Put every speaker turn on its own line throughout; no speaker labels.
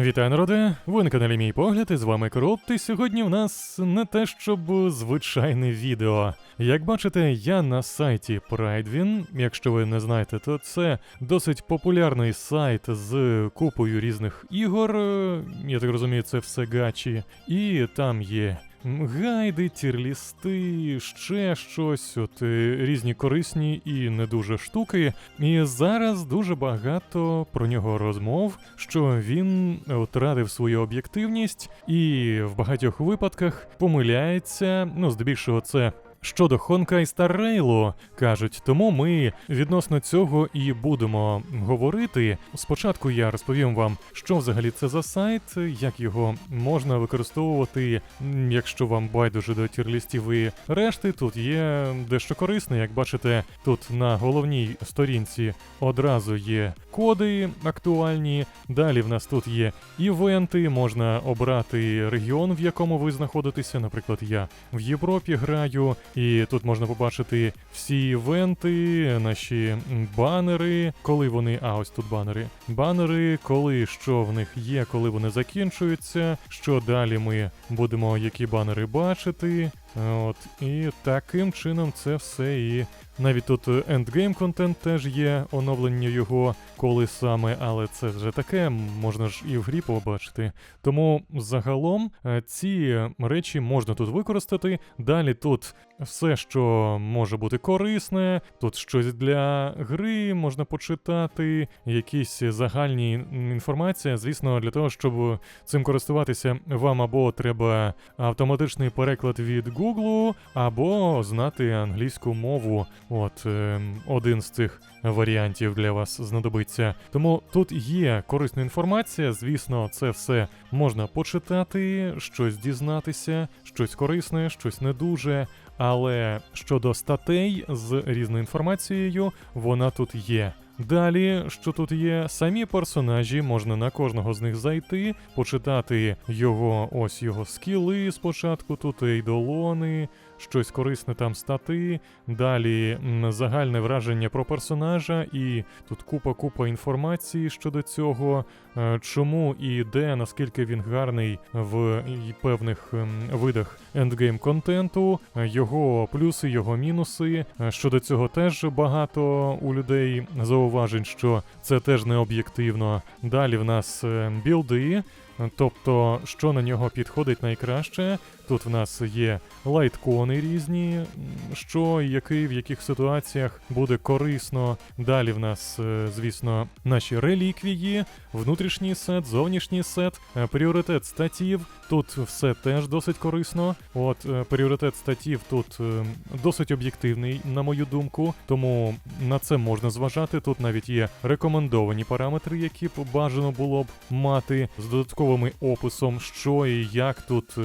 Вітаю, народи! Ви на каналі Мій Погляд, і з вами Крот, і сьогодні в нас не те, щоб звичайне відео. Як бачите, я на сайті Pridewin. Якщо ви не знаєте, то це досить популярний сайт з купою різних ігор. е, Я так розумію, це все гачі. І там є гайди, тірлісти, ще щось, от е, різні корисні і не дуже штуки. І зараз дуже багато про нього розмов, що він втратив свою об'єктивність і в багатьох випадках помиляється. Ну, здебільшого, це. Щодо Star Rail, кажуть, тому ми відносно цього і будемо говорити. Спочатку я розповім вам, що взагалі це за сайт, як його можна використовувати, якщо вам байдуже до тірлістів і решти. Тут є дещо корисне, як бачите, тут на головній сторінці одразу є коди актуальні. Далі в нас тут є івенти, можна обрати регіон, в якому ви знаходитеся. Наприклад, я в Європі граю, і тут можна побачити всі івенти, наші банери, коли вони. А, ось тут банери. Банери, коли що в них є, коли вони закінчуються, що далі ми будемо які банери бачити. От, і таким чином це все і навіть тут ендгейм контент теж є, оновлення його, коли саме, але це вже таке, можна ж і в грі побачити. Тому загалом е, ці речі можна тут використати. Далі тут все, що може бути корисне, тут щось для гри можна почитати, якісь загальні інформація. Звісно, для того, щоб цим користуватися, вам або треба автоматичний переклад від Google, або знати англійську мову. От ем, один з цих варіантів для вас знадобиться. Тому тут є корисна інформація. Звісно, це все можна почитати, щось дізнатися, щось корисне, щось не дуже. Але щодо статей з різною інформацією, вона тут є. Далі, що тут є, самі персонажі, можна на кожного з них зайти, почитати його, ось його скіли спочатку, тут ейдолони, щось корисне там стати. Далі загальне враження про персонажа, і тут купа-купа інформації щодо цього, чому і де, наскільки він гарний в певних ем, видах ендгейм контенту, е, його плюси, його мінуси. Е, Щодо цього теж багато у людей зауважень, що це теж не об'єктивно. Далі в нас е, білди. Тобто, що на нього підходить найкраще. Тут в нас є лайткони різні, що і який в яких ситуаціях буде корисно. Далі в нас, е, звісно, наші реліквії, внутрішній сет, зовнішній сет, е, пріоритет статів. Тут все теж досить корисно. От е, пріоритет статів тут е, досить об'єктивний, на мою думку, тому на це можна зважати. Тут навіть є рекомендовані параметри, які б бажано було б мати з додатковими описом, що і як тут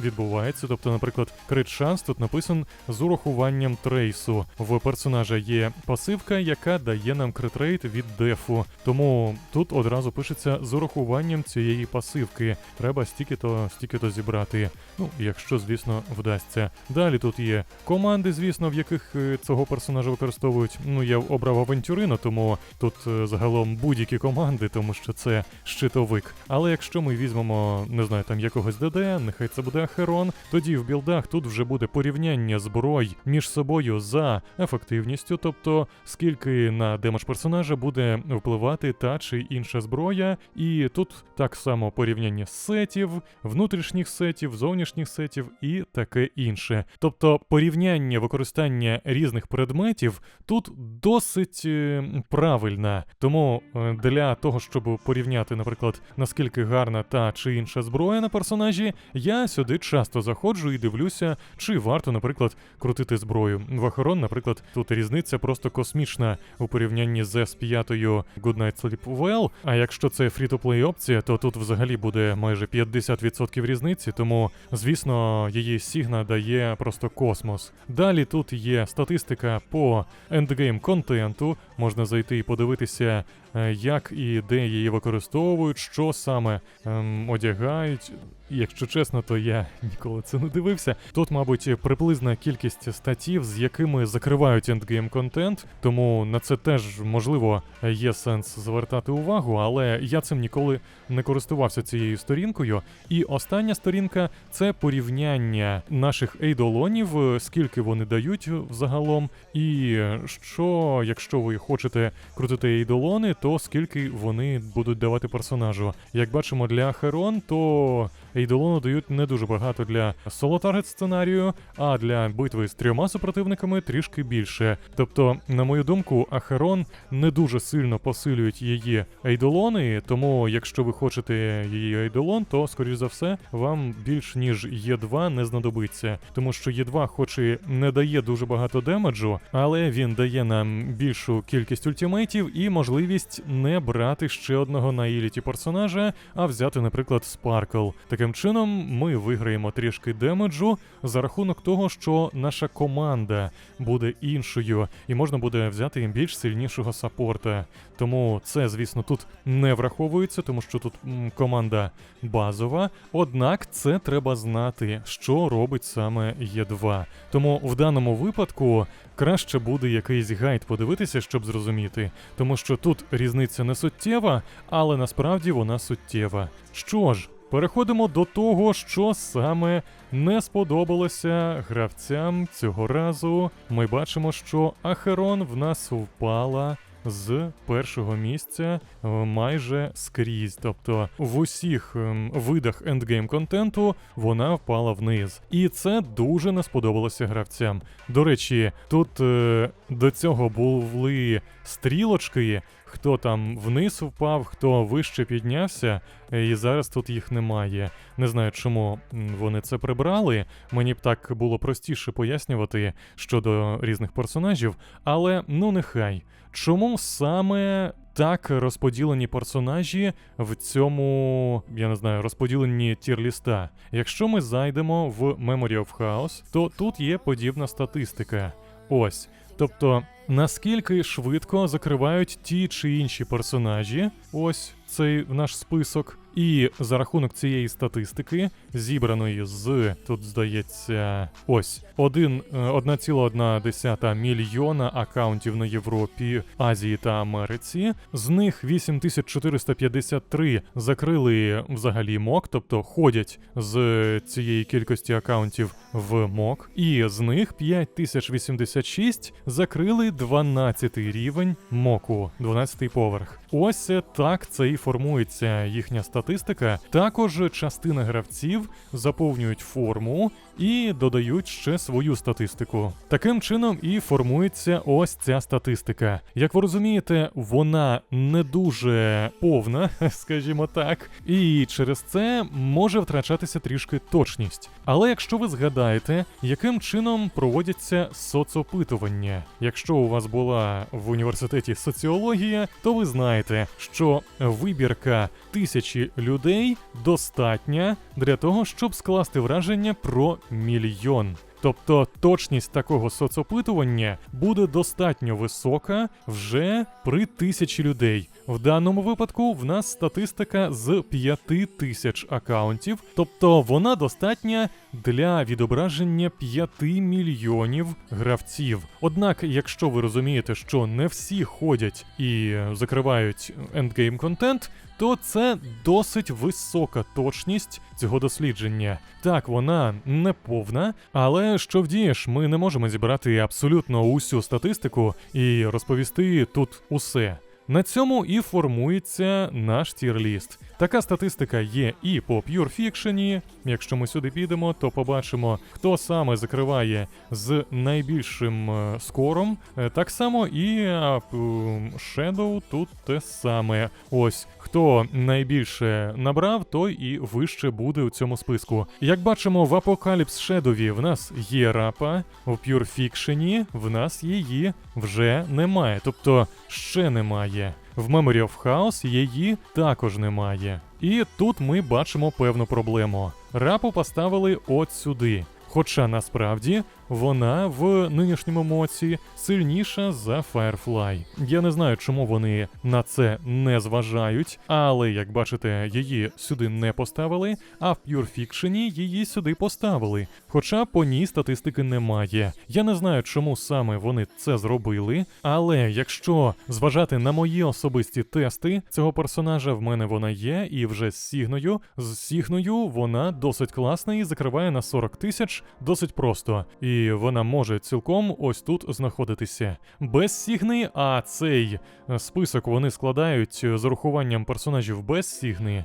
відбувається. Тобто, наприклад, крит шанс тут написан з урахуванням трейсу. В персонажа є пасивка, яка дає нам критрейт від дефу. Тому тут одразу пишеться з урахуванням цієї пасивки. Треба стільки-то, стільки-то зібрати. Ну, якщо, звісно, вдасться. Далі тут є команди, звісно, в яких е, цього персонажа використовують. Ну, я обрав авантюрину, тому тут е, загалом будь-які команди, тому що це щитовик. Але якщо ми візьмемо, не знаю, там якогось ДД, нехай це буде Ахерон, тоді в білдах тут вже буде порівняння зброй між собою за ефективністю, тобто скільки на демедж персонажа буде впливати та чи інша зброя, і тут так само порівняння сетів, внутрішніх сетів, зовнішніх сетів і таке інше. Тобто порівняння використання різних предметів тут досить е, правильне. Тому е, для того, щоб порівняти, наприклад, наскільки гарна та чи інша зброя на персонажі, я сюди часто заходжу і дивлюся, чи варто, наприклад, крутити зброю. В Ахерон, наприклад, тут різниця просто космічна у порівнянні з S5 Goodnight Sleep Well, А якщо це фрі-то-плей опція, то тут взагалі буде майже 50% різниці, тому звісно її Сігна дає просто космос. Далі тут є статистика по ендгейм контенту. Можна зайти і подивитися як і де її використовують, що саме ем, одягають. Якщо чесно, то я ніколи це не дивився. Тут, мабуть, приблизна кількість статтів, з якими закривають ендгейм контент, тому на це теж можливо є сенс звертати увагу, але я цим ніколи не користувався цією сторінкою. І остання сторінка це порівняння наших ейдолонів, е, скільки вони дають взагалом, і що, якщо ви хочете крутити ейдолони, то скільки вони будуть давати персонажу. Як бачимо для Херон, то Ейдолону дають не дуже багато для соло-таргет сценарію, а для битви з трьома супротивниками трішки більше. Тобто, на мою думку, Ахерон не дуже сильно посилюють її ейдолони, тому якщо ви хочете її ейдолон, то скоріш за все вам більш ніж Є2 не знадобиться, тому що Є2 хоч і не дає дуже багато демеджу, але він дає нам більшу кількість ультимейтів і можливість не брати ще одного на іліті персонажа, а взяти, наприклад, Спаркл. Таким чином, ми виграємо трішки демеджу за рахунок того, що наша команда буде іншою, і можна буде взяти більш сильнішого саппорта. Тому це, звісно, тут не враховується, тому що тут м, команда базова. Однак це треба знати, що робить саме Є2. Тому в даному випадку краще буде якийсь гайд подивитися, щоб зрозуміти, тому що тут різниця не суттєва, але насправді вона суттєва. Що ж. Переходимо до того, що саме не сподобалося гравцям цього разу. Ми бачимо, що Ахерон в нас впала з першого місця е, майже скрізь. Тобто в усіх ем, видах ендгейм контенту вона впала вниз. І це дуже не сподобалося гравцям. До речі, тут е, до цього були стрілочки. Хто там вниз впав, хто вище піднявся, е, і зараз тут їх немає. Не знаю, чому вони це прибрали. Мені б так було простіше пояснювати щодо різних персонажів, але ну нехай. Чому саме так розподілені персонажі в цьому, я не знаю, розподілені тір-ліста? Якщо ми зайдемо в Memory of Chaos, то тут є подібна статистика. Ось. Тобто, наскільки швидко закривають ті чи інші персонажі, ось цей наш список, і за рахунок цієї статистики, зібраної з тут здається, ось 1, е, 1,1 мільйона акаунтів на Європі, Азії та Америці. З них 8453 закрили взагалі мок, тобто ходять з цієї кількості акаунтів в мок, і з них 5086 закрили 12 рівень моку, 12-й поверх. Ось так це формується їхня статистика. Також частина гравців заповнюють форму і додають ще свою статистику. Таким чином і формується ось ця статистика. Як ви розумієте, вона не дуже повна, скажімо так, і через це може втрачатися трішки точність. Але якщо ви згадаєте, яким чином проводяться соцопитування, якщо у вас була в університеті соціологія, то ви знаєте, що вибірка тисячі людей достатня для того, щоб скласти враження про мільйон. Тобто точність такого соцопитування буде достатньо висока вже при тисячі людей. В даному випадку в нас статистика з 5 тисяч акаунтів, тобто вона достатня для відображення 5 мільйонів гравців. Однак, якщо ви розумієте, що не всі ходять і закривають ендгейм контент, то це досить висока точність цього дослідження. Так, вона не повна, але що вдієш, ми не можемо зібрати абсолютно усю статистику і розповісти тут усе. На цьому і формується наш тір-ліст. Така статистика є і по Pure Fiction. Якщо ми сюди підемо, то побачимо, хто саме закриває з найбільшим е, скором. Е, Так само і е, Shadow тут те саме. Ось хто найбільше набрав, той і вище буде у цьому списку. Як бачимо, в Apocalypse Shadow в нас є рапа, у Pure Fiction в нас її вже немає, тобто ще немає. В Memory of House її також немає. І тут ми бачимо певну проблему. Рапу поставили от сюди. Хоча насправді вона в нинішньому моці сильніша за Firefly. Я не знаю, чому вони на це не зважають, але як бачите, її сюди не поставили, а в Pure Fiction її сюди поставили. Хоча по ній статистики немає. Я не знаю, чому саме вони це зробили, але якщо зважати на мої особисті тести цього персонажа, в мене вона є, і вже з Сігною. З Сігною вона досить класна і закриває на 40 тисяч досить просто. І вона може цілком ось тут знаходитися. Без Сігни, а цей е, список вони складають з урахуванням персонажів без Сігни.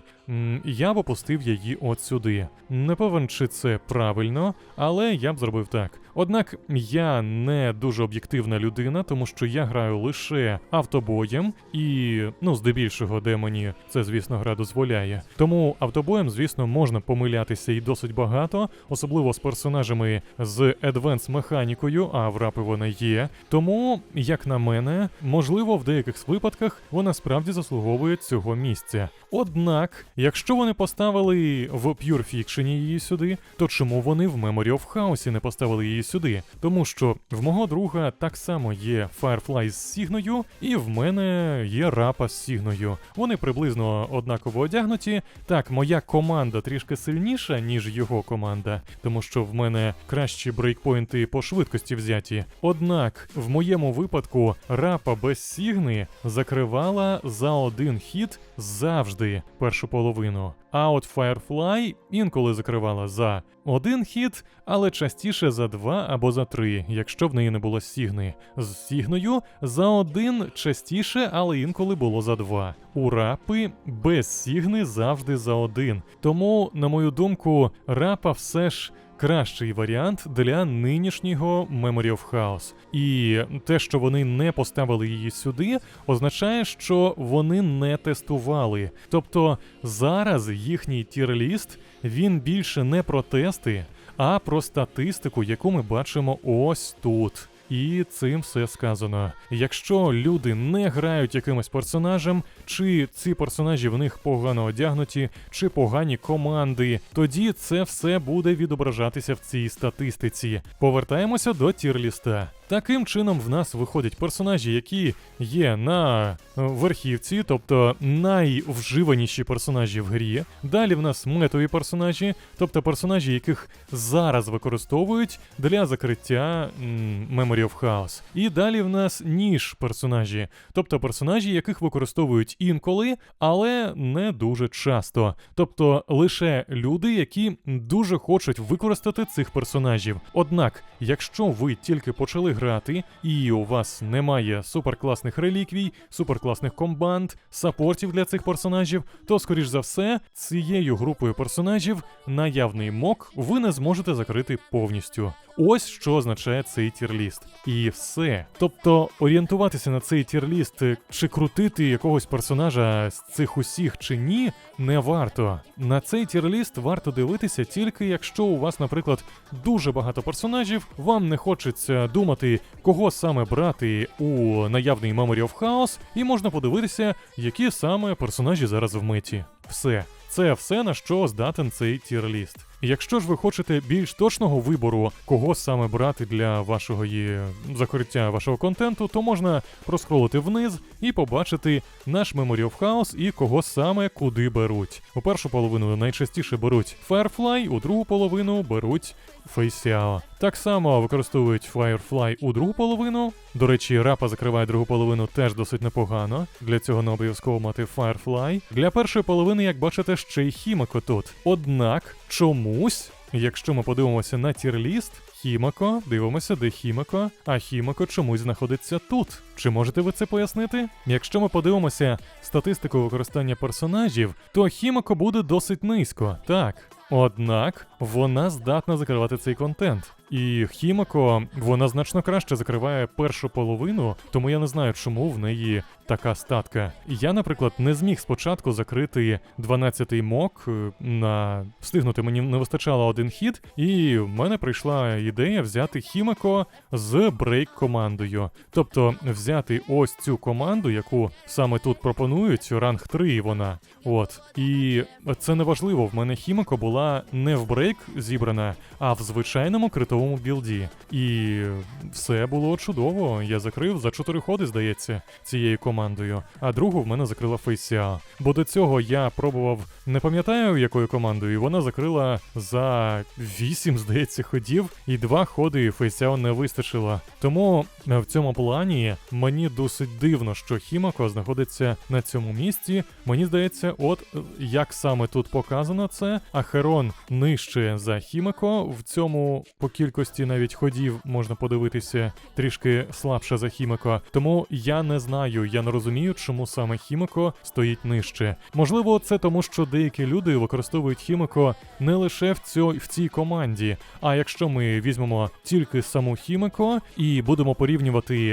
Я б опустив її от сюди. Не певен, чи це правильно, але я б зробив так. Однак я не дуже об'єктивна людина, тому що я граю лише автобоєм, і ну, здебільшого, де мені це, звісно, гра дозволяє. Тому автобоєм, звісно, можна помилятися і досить багато, особливо з персонажами з Advance механікою, а в рапи вона є. Тому, як на мене, можливо, в деяких випадках вона справді заслуговує цього місця. Однак, якщо вони поставили в Pure Fiction її сюди, то чому вони в Memory of Chaos не поставили її сюди? Тому що в мого друга так само є Firefly з Сігною, і в мене є рапа з Сігною. Вони приблизно однаково одягнуті. Так, моя команда трішки сильніша, ніж його команда, тому що в мене кращі брейкпойнти по швидкості взяті. Однак, в моєму випадку рапа без Сігни закривала за один хід завжди першу половину. А от Firefly інколи закривала за один хід, але частіше за два або за три, якщо в неї не було сігни. З сігною за один частіше, але інколи було за два. У рапи без сігни завжди за один. Тому, на мою думку, рапа все ж. Кращий варіант для нинішнього Memory of Chaos. І те, що вони не поставили її сюди, означає, що вони не тестували. Тобто зараз їхній тір-ліст він більше не про тести, а про статистику, яку ми бачимо ось тут. І цим все сказано. Якщо люди не грають якимось персонажем, чи ці персонажі в них погано одягнуті, чи погані команди, тоді це все буде відображатися в цій статистиці. Повертаємося до тірліста. Таким чином, в нас виходять персонажі, які є на е, верхівці, тобто найвживаніші персонажі в грі. Далі в нас метові персонажі, тобто персонажі, яких зараз використовують для закриття м, Memory of Chaos. І далі в нас ніж персонажі, тобто персонажі, яких використовують інколи, але не дуже часто. Тобто лише люди, які дуже хочуть використати цих персонажів. Однак, якщо ви тільки почали грати, і у вас немає суперкласних реліквій, суперкласних комбанд, сапортів для цих персонажів, то, скоріш за все, цією групою персонажів наявний мок ви не зможете закрити повністю. Ось що означає цей тірліст. І все. Тобто орієнтуватися на цей тірліст е, чи крутити якогось персонажа з цих усіх чи ні, не варто. На цей тірліст варто дивитися тільки якщо у вас, наприклад, дуже багато персонажів, вам не хочеться думати, кого саме брати у наявний Memory of Chaos, і можна подивитися, які саме персонажі зараз в меті. Все. Це все на що здатен цей тірліст. Якщо ж ви хочете більш точного вибору, кого саме брати для вашого закриття вашого контенту, то можна проскролити вниз і побачити наш Memory of Chaos і кого саме куди беруть. У першу половину найчастіше беруть Firefly, у другу половину беруть Фейсяо. Так само використовують Firefly у другу половину. До речі, рапа закриває другу половину теж досить непогано. Для цього не обов'язково мати Firefly. Для першої половини, як бачите, ще й Хімако тут. Однак чомусь, якщо ми подивимося на тірліст, Хімако, дивимося, де Хімако, а Хімако чомусь знаходиться тут. Чи можете ви це пояснити? Якщо ми подивимося статистику використання персонажів, то Хімако буде досить низько, так. Однак вона здатна закривати цей контент. І Хімако вона значно краще закриває першу половину, тому я не знаю, чому в неї така статка. Я, наприклад, не зміг спочатку закрити 12-й мок е, на встигнути. Мені не вистачало один хід, і в мене прийшла ідея взяти Хімако з брейк командою. Тобто взяти ось цю команду, яку саме тут пропонують, ранг 3 вона. От. І це не важливо. В мене Хімако була не в брейк зібрана, а в звичайному критовому стартовому білді. І все було чудово. Я закрив за чотири ходи, здається, цією командою. А другу в мене закрила Фейсіа. Бо до цього я пробував, не пам'ятаю якою командою, і вона закрила за вісім, здається, ходів, і два ходи Фейсіа не вистачило. Тому в цьому плані мені досить дивно, що Хімако знаходиться на цьому місці. Мені здається, от е, як саме тут показано це, Ахерон нижче за Хімако. В цьому по кількості навіть ходів можна подивитися трішки слабше за Хімако. Тому я не знаю, я не розумію, чому саме Хімако стоїть нижче. Можливо, це тому, що деякі люди використовують Хімако не лише в цьо, в цій команді. А якщо ми візьмемо тільки саму Хімако і будемо порівнювати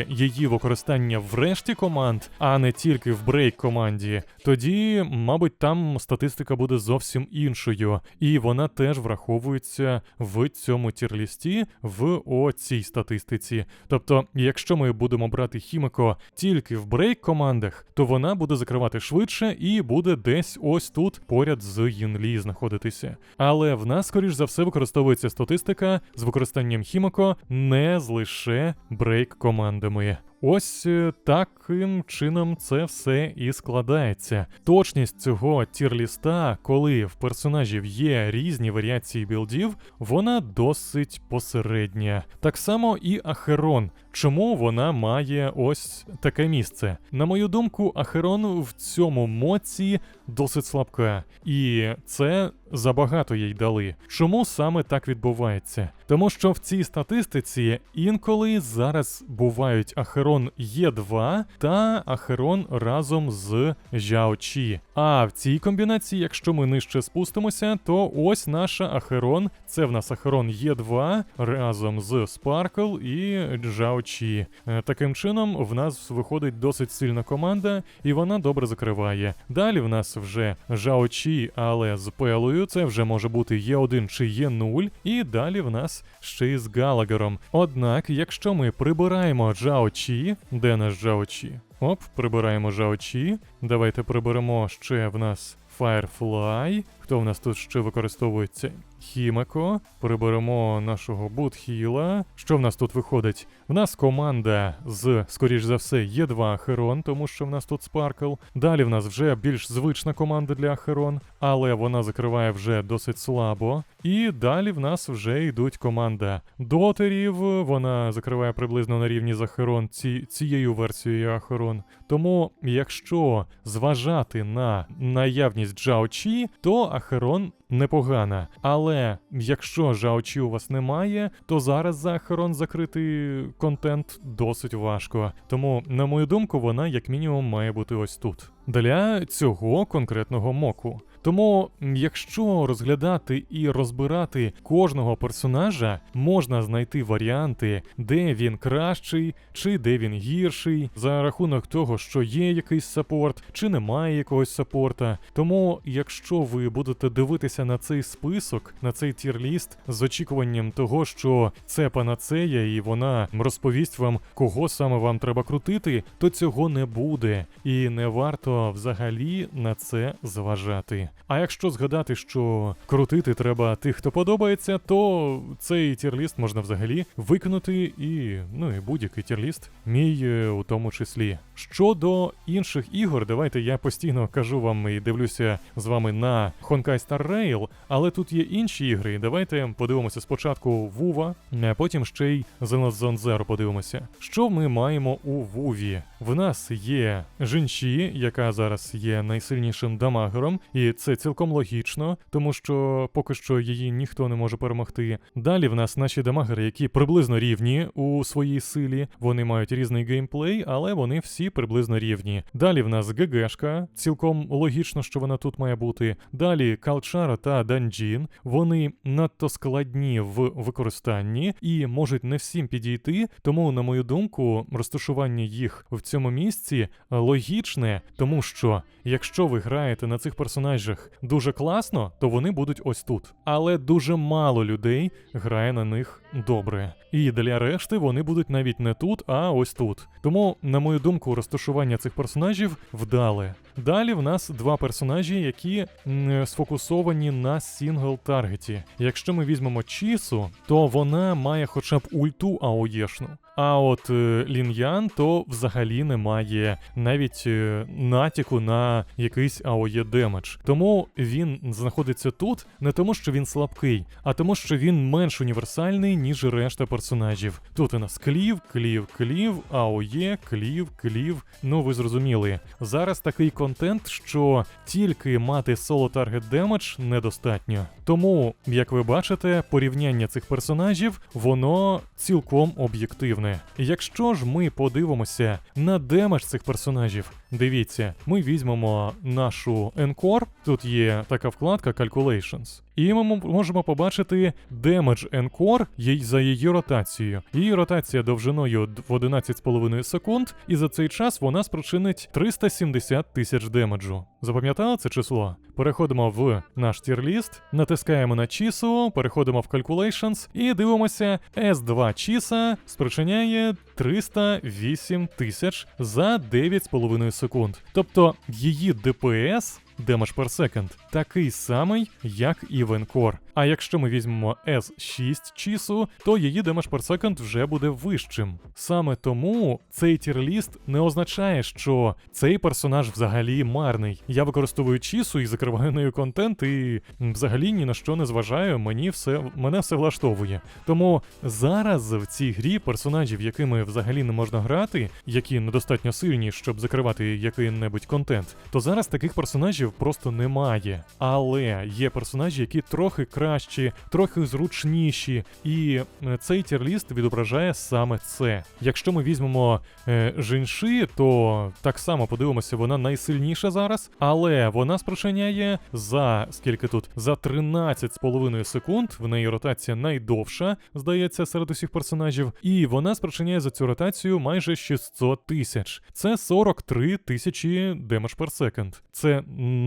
її використання в решті команд, а не тільки в брейк команді, тоді, мабуть, там статистика буде зовсім іншою, і вона теж враховується в цьому тірлісті в оцій статистиці. Тобто, якщо ми будемо брати Хімико тільки в брейк командах, то вона буде закривати швидше і буде десь ось тут поряд з Їнлі знаходитися. Але в нас, скоріш за все, використовується статистика з використанням Хімико не лише брейк командами. Ось е, таким чином це все і складається. Точність цього тірліста, коли в персонажів є різні варіації білдів, вона досить посередня. Так само і Ахерон. Чому вона має ось таке місце? На мою думку, Ахерон в цьому моці досить слабка, і це забагато їй дали. Чому саме так відбувається? Тому що в цій статистиці інколи зараз бувають Ахерон Є2 та Ахерон разом з Жаочі. А в цій комбінації, якщо ми нижче спустимося, то ось наша Ахерон. Це в нас Ахерон Є2 разом з Sparkle і Жаочі. Е, Таким чином, в нас виходить досить сильна команда, і вона добре закриває. Далі в нас вже Жаочі, але з Пелою. Це вже може бути Є1 чи Є0. І далі в нас ще й з Галагером. Однак, якщо ми прибираємо Джаочі, де наш жаочі? Оп, прибираємо Жаочі. Давайте приберемо ще в нас Firefly. Хто в нас тут ще використовується? Хімеко. Приберемо нашого Бутхіла. Що в нас тут виходить? В нас команда з, скоріш за все, є 2 Ахерон, тому що в нас тут Спаркл. Далі в нас вже більш звична команда для Ахерон, але вона закриває вже досить слабо. І далі в нас вже йдуть команда дотерів. Вона закриває приблизно на рівні з Ахерон ці, цією версією Ахерон. Тому, якщо зважати на наявність Джаочі, то Ахерон непогана. Але якщо Жаочі у вас немає, то зараз за Ахерон закрити контент досить важко. Тому, на мою думку, вона як мінімум має бути ось тут. Для цього конкретного моку. Тому, якщо розглядати і розбирати кожного персонажа, можна знайти варіанти, де він кращий, чи де він гірший, за рахунок того, що є якийсь саппорт, чи немає якогось саппорта. Тому, якщо ви будете дивитися на цей список, на цей тірліст з очікуванням того, що це панацея, і вона розповість вам, кого саме вам треба крутити, то цього не буде, і не варто взагалі на це зважати. А якщо згадати, що крутити треба тих, хто подобається, то цей тірліст можна взагалі викинути і ну і будь-який тірліст, мій е, у тому числі. Щодо інших ігор, давайте я постійно кажу вам і дивлюся з вами на Honkai Star Rail, але тут є інші ігри. Давайте подивимося спочатку Вува, а потім ще й Zone Zero подивимося. Що ми маємо у Вуві? В нас є Жінчі, яка зараз є найсильнішим дамагером, і це цілком логічно, тому що поки що її ніхто не може перемогти. Далі в нас наші дамагери, які приблизно рівні у своїй силі. Вони мають різний геймплей, але вони всі приблизно рівні. Далі в нас ГГшка, цілком логічно, що вона тут має бути. Далі Калчара та Данджін. Вони надто складні в використанні і можуть не всім підійти. Тому, на мою думку, розташування їх в цьому місці логічне, тому що якщо ви граєте на цих персонажах дуже класно, то вони будуть ось тут. Але дуже мало людей грає на них добре. І для решти вони будуть навіть не тут, а ось тут. Тому, на мою думку, розташування цих персонажів вдале. Далі в нас два персонажі, які м, сфокусовані на сінгл таргеті. Якщо ми візьмемо Чісу, то вона має хоча б ульту аоєшну. А от е, Лін'ян то взагалі не має навіть е, натяку на якийсь АОЄ демедж. Тому він знаходиться тут не тому, що він слабкий, а тому, що він менш універсальний, ніж решта персонажів. Тут у нас клів, клів, клів, АОЄ, клів, клів. Ну ви зрозуміли. Зараз такий контент, що тільки мати соло таргет демедж недостатньо. Тому, як ви бачите, порівняння цих персонажів, воно цілком об'єктивне. Якщо ж ми подивимося на демедж цих персонажів, дивіться, ми візьмемо нашу Encore, тут є така вкладка Calculations. І ми можемо побачити демедж Encore за її ротацією. Її ротація довжиною в 11,5 секунд, і за цей час вона спричинить 370 тисяч демеджу. Запам'ятали це число? Переходимо в наш тірліст, натискаємо на чісу, переходимо в Calculations і дивимося, S2 чіса спричиняє 308 тисяч за 9,5 секунд. Тобто її ДПС Damage per second такий самий, як і в Encore. А якщо ми візьмемо S6 чісу, то її Damage per second вже буде вищим. Саме тому цей тірліст не означає, що цей персонаж взагалі марний. Я використовую чісу і закриваю нею контент, і взагалі ні на що не зважаю. Мені все мене все влаштовує. Тому зараз в цій грі персонажів, якими взагалі не можна грати, які недостатньо сильні, щоб закривати який-небудь контент, то зараз таких персонажів просто немає. Але є персонажі, які трохи кращі, трохи зручніші, і е, цей тірліст відображає саме це. Якщо ми візьмемо е, Жінши, то так само подивимося, вона найсильніша зараз, але вона спричиняє за скільки тут? За 13,5 секунд. В неї ротація найдовша, здається, серед усіх персонажів, і вона спричиняє за цю ротацію майже 600 тисяч. Це 43 тисячі демедж per секунд. Це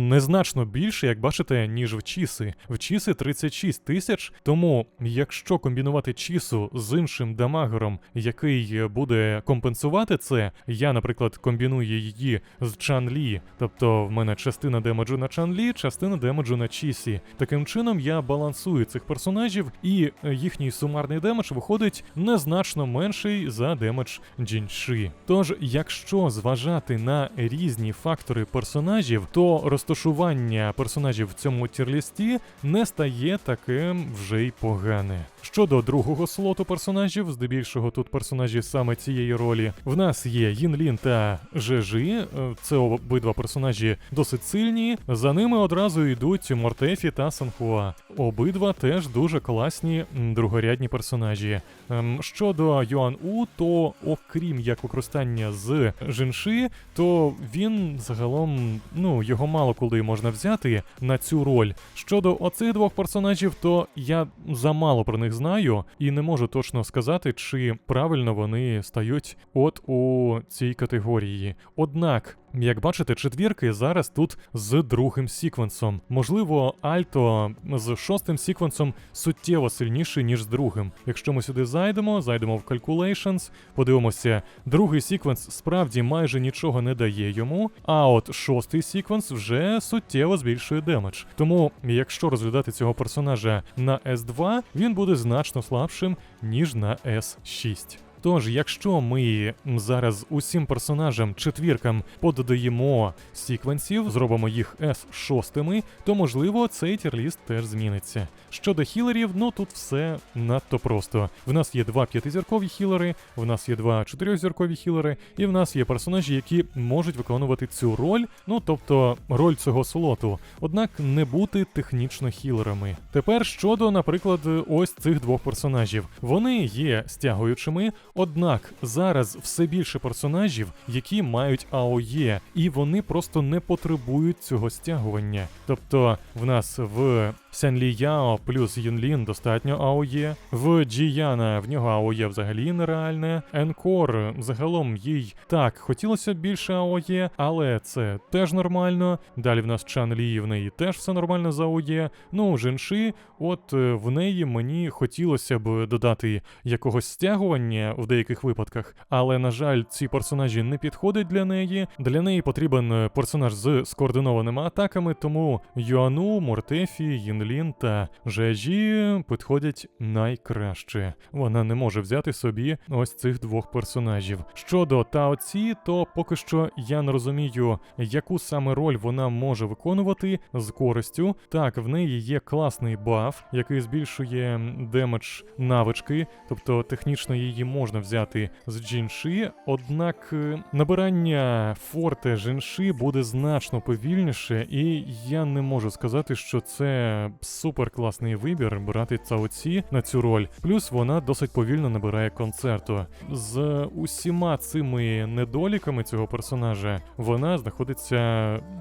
незначно більше, як бачите, ніж в Чіси. В Чіси 36 тисяч. Тому, якщо комбінувати Чісу з іншим дамагером, який буде компенсувати це, я, наприклад, комбіную її з Чан Лі, тобто в мене частина демеджу на Чан Лі, частина демеджу на Чісі. Таким чином я балансую цих персонажів, і їхній сумарний демедж виходить незначно менший за демедж Джінши. Тож, якщо зважати на різні фактори персонажів, то розташування персонажів в цьому тірлісті не стає таким вже й погане. Щодо другого слоту персонажів, здебільшого тут персонажі саме цієї ролі, в нас є Їнлін та Жежі. е, Це обидва персонажі досить сильні. За ними одразу йдуть Мортефі та Санхуа. Обидва теж дуже класні другорядні персонажі. Ем, Щодо Юан У, то окрім як використання з Жинши, то він загалом, ну, його мало коли можна взяти на цю роль. Щодо оцих двох персонажів, то я замало про них знаю і не можу точно сказати, чи правильно вони стають от у цій категорії. Однак. Як бачите, четвірки зараз тут з другим сіквенсом. Можливо, Альто з шостим сіквенсом суттєво сильніший, ніж з другим. Якщо ми сюди зайдемо, зайдемо в Calculations, подивимося, другий сіквенс справді майже нічого не дає йому, а от шостий сіквенс вже суттєво збільшує демедж. Тому, якщо розглядати цього персонажа на S2, він буде значно слабшим, ніж на S6. Тож, якщо ми зараз усім персонажам четвіркам подаємо сіквенсів, зробимо їх S6, то можливо цей тірліст теж зміниться. Щодо хілерів, ну тут все надто просто. В нас є два п'ятизіркові хілери, в нас є два чотирьохзіркові хілери, і в нас є персонажі, які можуть виконувати цю роль, ну тобто роль цього слоту, однак не бути технічно хілерами. Тепер щодо, наприклад, ось цих двох персонажів. Вони є стягуючими, однак зараз все більше персонажів, які мають АОЄ, і вони просто не потребують цього стягування. Тобто в нас в Сянлі Яо плюс Юнлін достатньо АОЄ, в Джіяна в нього АОЄ взагалі нереальне. Енкор загалом їй так хотілося більше АОЄ, але це теж нормально. Далі в нас Чан Лі, в неї теж все нормально за АОЄ. Ну, Женши, от е, в неї мені хотілося б додати якогось стягування в деяких випадках. Але на жаль, ці персонажі не підходять для неї. Для неї потрібен е, персонаж з скоординованими атаками, тому Юану, Мортефі, Їнлін та Жежі підходять найкраще. Вона не може взяти собі ось цих двох персонажів. Щодо Тао Ці, то поки що я не розумію, яку саме роль вона може виконувати з користю. Так, в неї є класний баф, який збільшує демедж навички, тобто технічно її можна взяти з джінші, однак е, набирання форте джінші буде значно повільніше, і я не можу сказати, що це супер класний вибір брати Цаоці на цю роль. Плюс вона досить повільно набирає концерту. З усіма цими недоліками цього персонажа вона знаходиться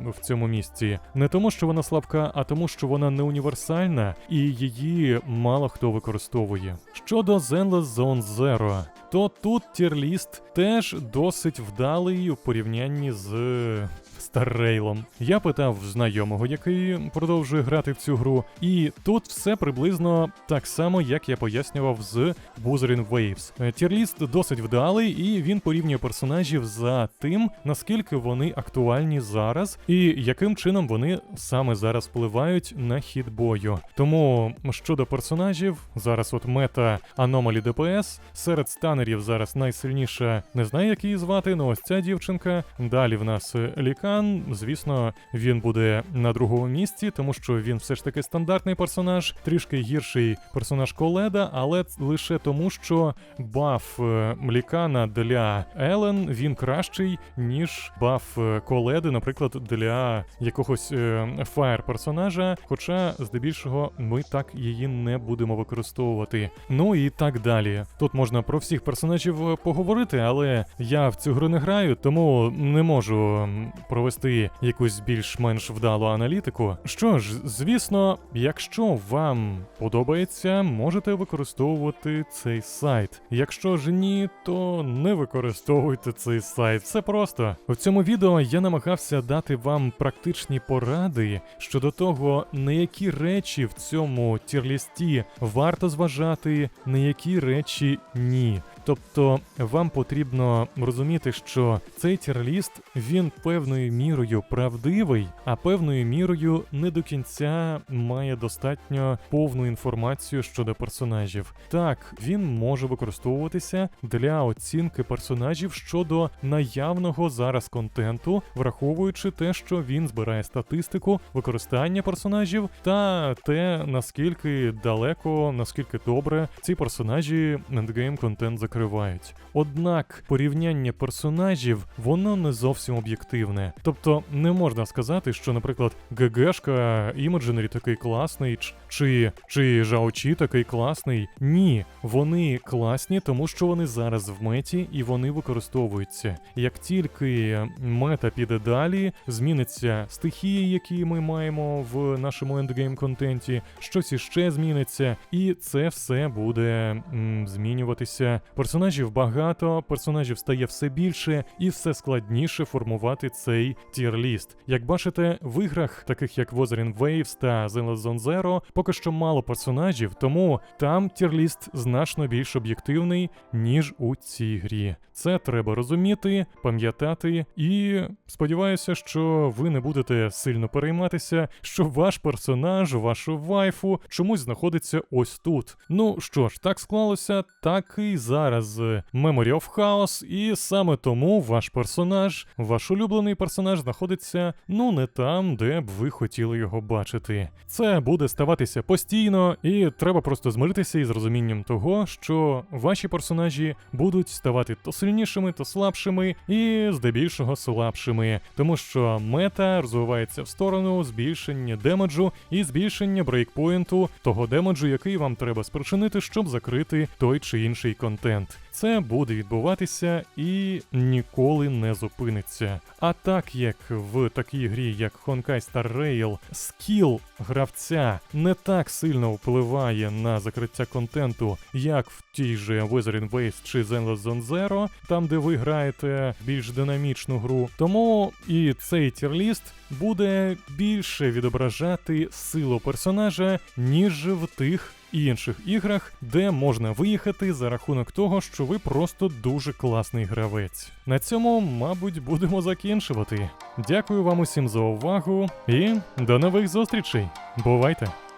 в цьому місці. Не тому, що вона слабка, а тому, що вона не універсальна і її мало хто використовує. Щодо Zenless Zone Zero, то тут тірліст теж досить вдалий у порівнянні з Старрейлом. Я питав знайомого, який продовжує грати в цю гру, і тут все приблизно так само, як я пояснював з Wuthering Waves. Е, Тірліст досить вдалий, і він порівнює персонажів за тим, наскільки вони актуальні зараз, і яким чином вони саме зараз впливають на хід бою. Тому щодо персонажів, зараз от мета Anomaly ДПС, серед станерів зараз найсильніша, не знаю, як її звати, але ось ця дівчинка. Далі в нас е, Лікан. Звісно, він буде на другому місці, тому що він все ж таки стандартний персонаж, трішки гірший персонаж Коледа, але лише тому, що баф е, Лікана для Елен він кращий, ніж баф е, Коледи, наприклад, для якогось фаєр персонажа. Хоча, здебільшого, ми так її не будемо використовувати. Ну і так далі. Тут можна про всіх персонажів е, поговорити, але я в цю гру не граю, тому не можу м, провести якусь більш-менш вдалу аналітику. Що ж, звісно, якщо вам подобається, можете використовувати цей сайт. Якщо ж ні, то не використовуйте цей сайт. Все просто. У цьому відео я намагався дати вам практичні поради щодо того, на які речі в цьому тірлісті варто зважати, на які речі ні. Тобто вам потрібно розуміти, що цей тірліст він певною мірою правдивий, а певною мірою не до кінця має достатньо повну інформацію щодо персонажів. Так, він може використовуватися для оцінки персонажів щодо наявного зараз контенту, враховуючи те, що він збирає статистику використання персонажів та те, наскільки далеко, наскільки добре ці персонажі ендгейм контент закривають. Однак порівняння персонажів воно не зовсім об'єктивне. Тобто не можна сказати, що, наприклад, ГГшка Імадженері такий класний, чи, чи Жаочі такий класний. Ні, вони класні, тому що вони зараз в меті і вони використовуються. Як тільки мета піде далі, зміниться стихії, які ми маємо в нашому ендгейм контенті, щось іще зміниться, і це все буде м, змінюватися. Персонажів багато, персонажів стає все більше, і все складніше формувати цей тір-ліст. Як бачите, в іграх, таких як Wuthering Waves та Zenless Zone Zero, поки що мало персонажів, тому там тір-ліст значно більш об'єктивний, ніж у цій грі. Це треба розуміти, пам'ятати, і сподіваюся, що ви не будете сильно перейматися, що ваш персонаж, вашу вайфу чомусь знаходиться ось тут. Ну що ж, так склалося, так і зараз. Memory of Chaos, і саме тому ваш персонаж, ваш улюблений персонаж знаходиться ну не там, де б ви хотіли його бачити. Це буде ставатися постійно, і треба просто змиритися із розумінням того, що ваші персонажі будуть ставати то сильнішими, то слабшими, і здебільшого слабшими, тому що мета розвивається в сторону збільшення демеджу і збільшення брейкпоінту того демеджу, який вам треба спричинити, щоб закрити той чи інший контент. Це буде відбуватися і ніколи не зупиниться. А так як в такій грі, як Honkai Star Rail, скіл гравця не так сильно впливає на закриття контенту, як в тій же Wuthering Waves чи Zenless Zone Zero, там де ви граєте більш динамічну гру. Тому і цей тірліст буде більше відображати силу персонажа, ніж в тих інших іграх, де можна виїхати за рахунок того, що ви просто дуже класний гравець. На цьому, мабуть, будемо закінчувати. Дякую вам усім за увагу і до нових зустрічей. Бувайте!